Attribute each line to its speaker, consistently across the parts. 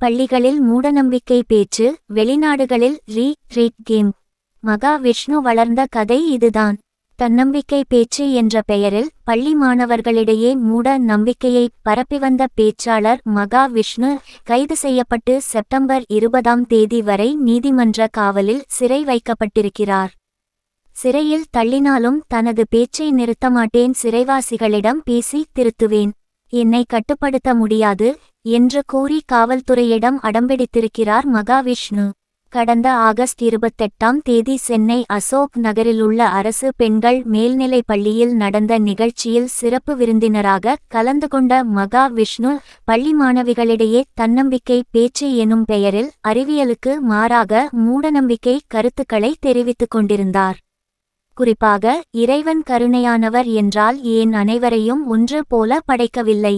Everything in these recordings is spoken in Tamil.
Speaker 1: பள்ளிகளில் மூடநம்பிக்கை பேச்சு வெளிநாடுகளில் ரீ ரீட் கேம். மகா விஷ்ணு வளர்ந்த கதை இதுதான். தன்னம்பிக்கை பேச்சு என்ற பெயரில் பள்ளி மாணவர்களிடையே மூட நம்பிக்கையை பரப்பி வந்த பேச்சாளர் மகா விஷ்ணு கைது செய்யப்பட்டு செப்டம்பர் இருபதாம் தேதி வரை நீதிமன்ற காவலில் சிறை வைக்கப்பட்டிருக்கிறார். சிறையில் தள்ளினாலும் தனது பேச்சை நிறுத்த மாட்டேன் சிறைவாசிகளிடம் பேசி திருத்துவேன். என்னை கட்டுப்படுத்த முடியாது என்று கூறி காவல்துறையிடம் அடம்பிடித்திருக்கிறார் மகாவிஷ்ணு. கடந்த ஆகஸ்ட் இருபத்தெட்டாம் தேதி சென்னை அசோக் நகரிலுள்ள அரசு பெண்கள் மேல்நிலைப் பள்ளியில் நடந்த நிகழ்ச்சியில் சிறப்பு விருந்தினராக கலந்து கொண்ட மகா விஷ்ணு பள்ளி மாணவிகளிடையே தன்னம்பிக்கை பேச்சு எனும் பெயரில் அறிவியலுக்கு மாறாக மூடநம்பிக்கை கருத்துக்களை தெரிவித்துக் கொண்டிருந்தார். குறிப்பாக இறைவன் கருணையானவர் என்றால் ஏன் அனைவரையும் ஒன்று போல படைக்கவில்லை?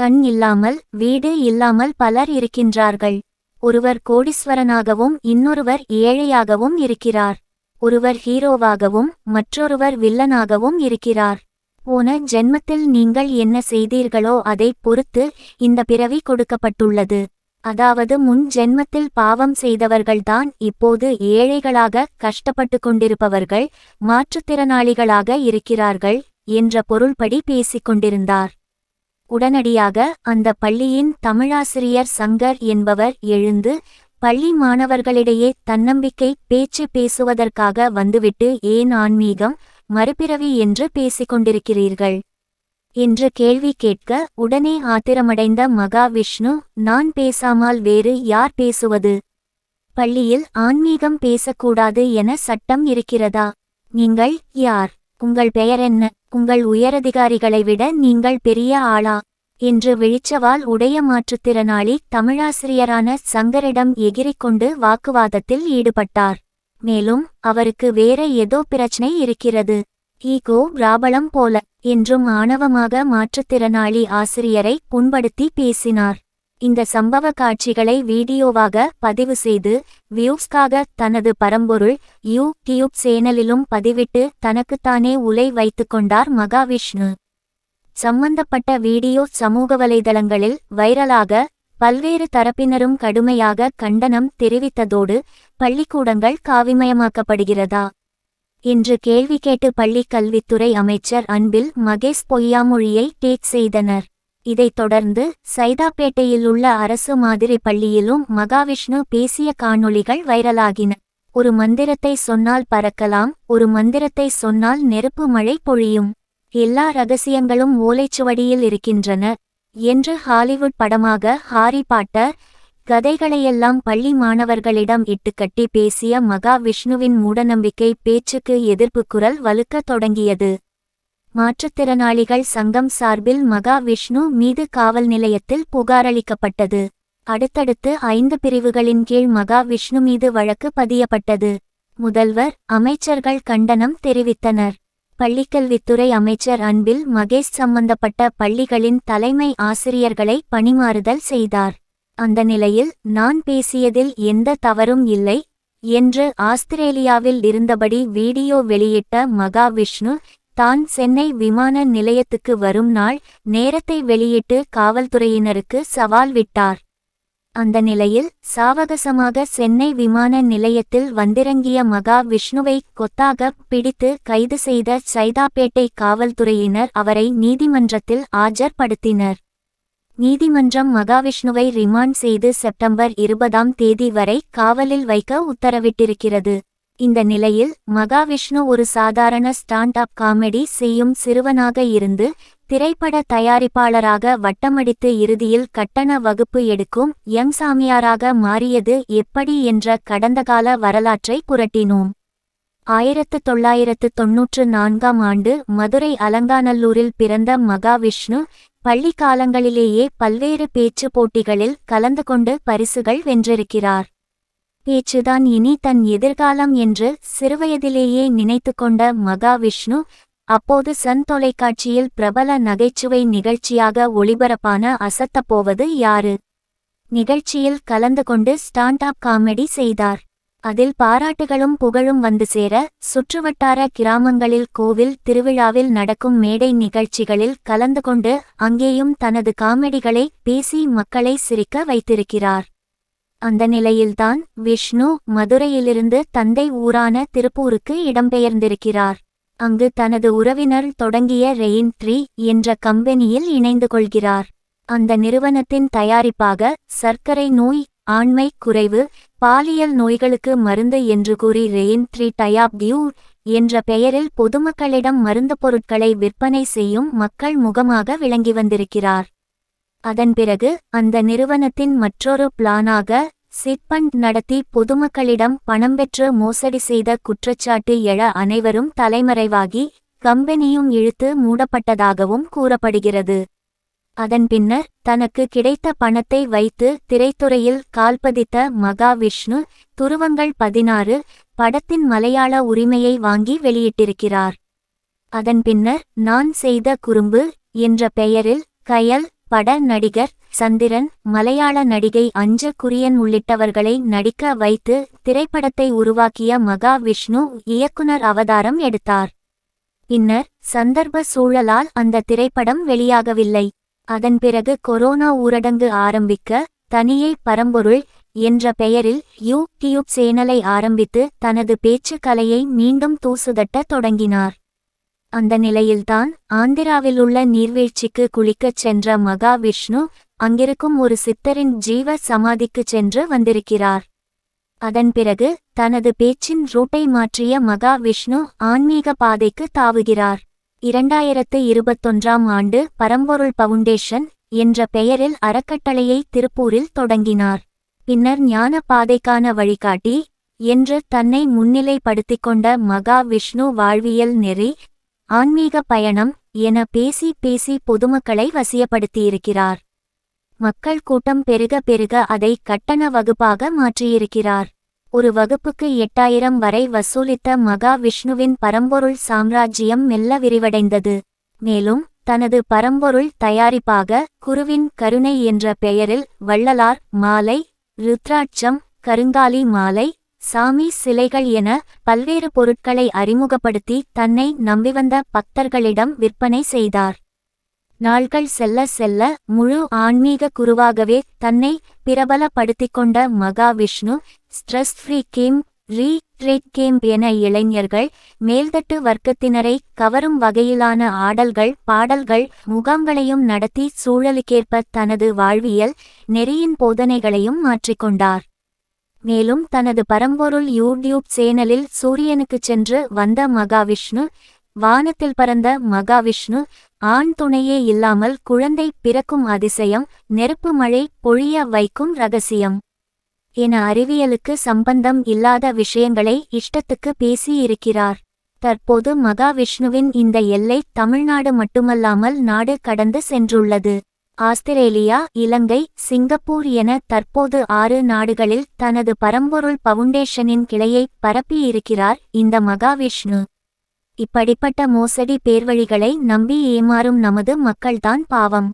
Speaker 1: கண் இல்லாமல் வீடு இல்லாமல் பலர் இருக்கின்றார்கள். ஒருவர் கோடீஸ்வரனாகவும் இன்னொருவர் ஏழையாகவும் இருக்கிறார். ஒருவர் ஹீரோவாகவும் மற்றொருவர் வில்லனாகவும் இருக்கிறார். போன ஜென்மத்தில் நீங்கள் என்ன செய்தீர்களோ அதைப் பொறுத்து இந்த பிறவி கொடுக்கப்பட்டுள்ளது. அதாவது முன் ஜென்மத்தில் பாவம் செய்தவர்கள்தான் இப்போது ஏழைகளாக கஷ்டப்பட்டு கொண்டிருப்பவர்கள் மாற்றுத்திறனாளிகளாக இருக்கிறார்கள் என்ற பொருள்படி பேசிக் கொண்டிருந்தார். உடனடியாக அந்த பள்ளியின் தமிழாசிரியர் சங்கர் என்பவர் எழுந்து பள்ளி மாணவர்களிடையே தன்னம்பிக்கை பேச்சு பேசுவதற்காக வந்துவிட்டு ஏன் ஆன்மீகம் மறுபிறவி என்று பேசிக்கொண்டிருக்கிறீர்கள் என்று கேள்வி கேட்க உடனே ஆத்திரமடைந்த மகாவிஷ்ணு நான் பேசாமல் வேறு யார் பேசுவது? பள்ளியில் ஆன்மீகம் பேசக்கூடாது என சட்டம் இருக்கிறதா? நீங்கள் யார்? உங்கள் பெயர் என்ன? உங்கள் உயரதிகாரிகளை விட நீங்கள் பெரிய ஆளா? என்று விழிச்சவால் உடைய மாற்றுத்திறனாளி தமிழாசிரியரான சங்கரிடம் எகிரிக்கொண்டு வாக்குவாதத்தில் ஈடுபட்டார். மேலும் அவருக்கு வேற ஏதோ பிரச்சனை இருக்கிறது. ஈகோ ராபலம் போல என்றும் ஆணவமாக மாற்றுத்திறனாளி ஆசிரியரை புண்படுத்தி பேசினார். இந்த சம்பவ காட்சிகளை வீடியோவாக பதிவு செய்து வியூஸ்க்காக தனது பரம்பொருள் யூ டியூப் சேனலிலும் பதிவிட்டு தனக்குத்தானே உலை வைத்துக்கொண்டார் மகாவிஷ்ணு. சம்பந்தப்பட்ட வீடியோ சமூக வலைதளங்களில் வைரலாக பல்வேறு தரப்பினரும் கடுமையாக கண்டனம் தெரிவித்ததோடு பள்ளிக்கூடங்கள் காவிமயமாக்கப்படுகிறதா? என்று கேள்வி கேட்டு பள்ளிக் கல்வித்துறை அமைச்சர் அன்பில் மகேஷ் பொய்யாமொழியை டேக் செய்தனர். இதைத் தொடர்ந்து சைதாப்பேட்டையில் உள்ள அரசு மாதிரி பள்ளியிலும் மகாவிஷ்ணு பேசிய காணொளிகள் வைரலாகின. ஒரு மந்திரத்தை சொன்னால் பறக்கலாம் ஒரு மந்திரத்தை சொன்னால் நெருப்பு மழை பொழியும். எல்லா ரகசியங்களும் ஓலைச்சுவடியில் இருக்கின்றன என்று ஹாலிவுட் படமாக ஹாரி பாட்டர் கதைகளையெல்லாம் பள்ளி மாணவர்களிடம் இட்டுக்கட்டி பேசிய மகாவிஷ்ணுவின் மூடநம்பிக்கை பேச்சுக்கு எதிர்ப்பு குரல் வலுக்கத் தொடங்கியது. மாற்றுத்திறனாளிகள் சங்கம் சார்பில் மகா விஷ்ணு மீது காவல் நிலையத்தில் புகாரளிக்கப்பட்டது அடுத்தடுத்து ஐந்து பிரிவுகளின் கீழ் மகா விஷ்ணு மீது வழக்கு பதியப்பட்டது. முதல்வர் அமைச்சர்கள் கண்டனம் தெரிவித்தனர். பள்ளிக்கல்வித்துறை அமைச்சர் அன்பில் மகேஷ் சம்பந்தப்பட்ட பள்ளிகளின் தலைமை ஆசிரியர்களை பணிமாறுதல் செய்தார். அந்த நிலையில் நான் பேசியதில் எந்த தவறும் இல்லை என்று ஆஸ்திரேலியாவில் இருந்தபடி வீடியோ வெளியிட்ட மகா விஷ்ணு தான் சென்னை விமான நிலையத்துக்கு வரும் நாள் நேரத்தை வெளியிட்டு காவல்துறையினருக்கு சவால் விட்டார். அந்த நிலையில் சாவகசமாக சென்னை விமான நிலையத்தில் வந்திறங்கிய மகா விஷ்ணுவை கொத்தாக பிடித்து கைது செய்த சைதாப்பேட்டை காவல்துறையினர் அவரை நீதிமன்றத்தில் ஆஜர்படுத்தினர். நீதிமன்றம் மகாவிஷ்ணுவை ரிமாண்ட் செய்து செப்டம்பர் இருபதாம் தேதி வரை காவலில் வைக்க உத்தரவிட்டிருக்கிறது. இந்த நிலையில் மகாவிஷ்ணு ஒரு சாதாரண ஸ்டாண்ட் அப் காமெடி செய்யும் சிறுவனாக இருந்து திரைப்பட தயாரிப்பாளராக வட்டமடித்து இறுதியில் கட்டண வகுப்பு எடுக்கும் யங் சாமியாராக மாறியது எப்படி என்ற கடந்தகால வரலாற்றை புரட்டினோம். ஆயிரத்து தொள்ளாயிரத்து தொன்னூற்று நான்காம் ஆண்டு மதுரை அலங்காநல்லூரில் பிறந்த மகாவிஷ்ணு பள்ளி காலங்களிலேயே பல்வேறு பேச்சு போட்டிகளில் கலந்து கொண்டு பரிசுகள் வென்றிருக்கிறார். பேச்சுதான் இனி தன் எதிர்காலம் என்று சிறுவயதிலேயே நினைத்து கொண்ட மகாவிஷ்ணு அப்போது சன் தொலைக்காட்சியில் பிரபல நகைச்சுவை நிகழ்ச்சியாக ஒளிபரப்பான அசத்தப்போவது யாரு? நிகழ்ச்சியில் கலந்து கொண்டு ஸ்டாண்ட் அப் காமெடி செய்தார். அதில் பாராட்டுகளும் புகழும் வந்து சேர சுற்றுவட்டார கிராமங்களில் கோவில் திருவிழாவில் நடக்கும் மேடை நிகழ்ச்சிகளில் கலந்து கொண்டு அங்கேயும் தனது காமெடிகளை பேசி மக்களை சிரிக்க வைத்திருக்கிறார். அந்த நிலையில்தான் விஷ்ணு மதுரையிலிருந்து தந்தை ஊரான திருப்பூருக்கு இடம்பெயர்ந்திருக்கிறார். அங்கு தனது உறவினர் தொடங்கிய ரெயின் த்ரீ என்ற கம்பெனியில் இணைந்து கொள்கிறார். அந்த நிறுவனத்தின் தயாரிப்பாக சர்க்கரை நோய் ஆண்மை குறைவு பாலியல் நோய்களுக்கு மருந்து என்று கூறி ரெயின் த்ரீ டயாப் டியூர் என்ற பெயரில் பொதுமக்களிடம் மருந்து பொருட்களை விற்பனை செய்யும் மக்கள் முகமாக விளங்கி வந்திருக்கிறார். அதன் பிறகு அந்த நிறுவனத்தின் மற்றொரு பிளானாக சிட்பண்ட் நடத்தி பொதுமக்களிடம் பணம் பெற்று மோசடி செய்த குற்றச்சாட்டு எழ அனைவரும் தலைமறைவாகி கம்பெனியும் இழுத்து மூடப்பட்டதாகவும் கூறப்படுகிறது. அதன் பின்னர் தனக்கு கிடைத்த பணத்தை வைத்து திரைத்துறையில் கால்பதித்த மகாவிஷ்ணு துருவங்கள் பதினாறு படத்தின் மலையாள உரிமையை வாங்கி வெளியிட்டிருக்கிறார். அதன் பின்னர் நான் செய்த குறும்பு என்ற பெயரில் கயல் பட நடிகர் சந்திரன் மலையாள நடிகை அஞ்ச குரியன் உள்ளிட்டவர்களை நடிக்க வைத்து திரைப்படத்தை உருவாக்கிய மகா விஷ்ணு இயக்குனர் அவதாரம் எடுத்தார். பின்னர் சந்தர்ப்ப சூழலால் அந்த திரைப்படம் வெளியாகவில்லை. அதன் பிறகு கொரோனா ஊரடங்கு ஆரம்பிக்க தனியே பரம்பொருள் என்ற பெயரில் யூ டியூப் சேனலை ஆரம்பித்து தனது பேச்சு கலையை மீண்டும் தூசுதட்ட தொடங்கினார். அந்த நிலையில்தான் ஆந்திராவில் உள்ள நீர்வீழ்ச்சிக்கு குளிக்கச் சென்ற மகாவிஷ்ணு அங்கிருக்கும் ஒரு சித்தரின் ஜீவ சமாதிக்குச் சென்று வந்திருக்கிறார். அதன் பிறகு தனது பேச்சின் ரூட்டை மாற்றிய மகாவிஷ்ணு ஆன்மீக பாதைக்கு தாவுகிறார். இரண்டாயிரத்து இருபத்தொன்றாம் ஆண்டு பரம்பொருள் பவுண்டேஷன் என்ற பெயரில் அறக்கட்டளையை திருப்பூரில் தொடங்கினார். பின்னர் ஞான பாதைக்கான வழிகாட்டி என்று தன்னை முன்னிலைப்படுத்திக் கொண்ட மகாவிஷ்ணு வாழ்வியல் நெறி ஆன்மீக பயணம் என பேசி பேசி பொதுமக்களை வசியப்படுத்தியிருக்கிறார். மக்கள் கூட்டம் பெருக பெருக அதை கட்டண வகுப்பாக மாற்றியிருக்கிறார். ஒரு வகுப்புக்கு எட்டாயிரம் வரை வசூலித்த மகா விஷ்ணுவின் பரம்பொருள் சாம்ராஜ்யம் மெல்ல விரிவடைந்தது. மேலும் தனது பரம்பொருள் தயாரிப்பாக குருவின் கருணை என்ற பெயரில் வள்ளலார் மாலை ருத்ராட்சம் கருங்காலி மாலை சாமி சிலைகள் என பல்வேறு பொருட்களை அறிமுகப்படுத்தி தன்னை நம்பிவந்த பக்தர்களிடம் விற்பனை செய்தார். நாள்கள் செல்ல செல்ல முழு ஆன்மீக குருவாகவே தன்னை பிரபலப்படுத்திக் கொண்ட Mahavishnu stress free game retreat game என இளைஞர்கள் மேல்தட்டு வர்க்கத்தினரை கவரும் வகையிலான ஆடல்கள் பாடல்கள் முகாம்களையும் நடத்தி சூழலுக்கேற்ப தனது வாழ்வியல் நெறியின் போதனைகளையும் மாற்றிக்கொண்டார் மேலும் தனது பரம்பொருள் யூடியூப் சேனலில் சூரியனுக்குச் சென்று வந்த மகாவிஷ்ணு வானத்தில் பறந்த மகாவிஷ்ணு ஆண் துணையே இல்லாமல் குழந்தை பிறக்கும் அதிசயம் நெருப்பு மழை பொழிய வைக்கும் ரகசியம் என அறிவியலுக்கு சம்பந்தம் இல்லாத விஷயங்களை இஷ்டத்துக்கு பேசியிருக்கிறார். தற்போது மகாவிஷ்ணுவின் இந்த எல்லை தமிழ்நாடு மட்டுமல்லாமல் நாடு கடந்து சென்றுள்ளது. ஆஸ்திரேலியா இலங்கை சிங்கப்பூர் என தற்போது ஆறு நாடுகளில் தனது பரம்பொருள் பவுண்டேஷனின் கிளையை பரப்பியிருக்கிறார் இந்த மகாவிஷ்ணு. இப்படிப்பட்ட மோசடி பேர்வழிகளை நம்பி ஏமாறும் நமது மக்கள்தான் பாவம்.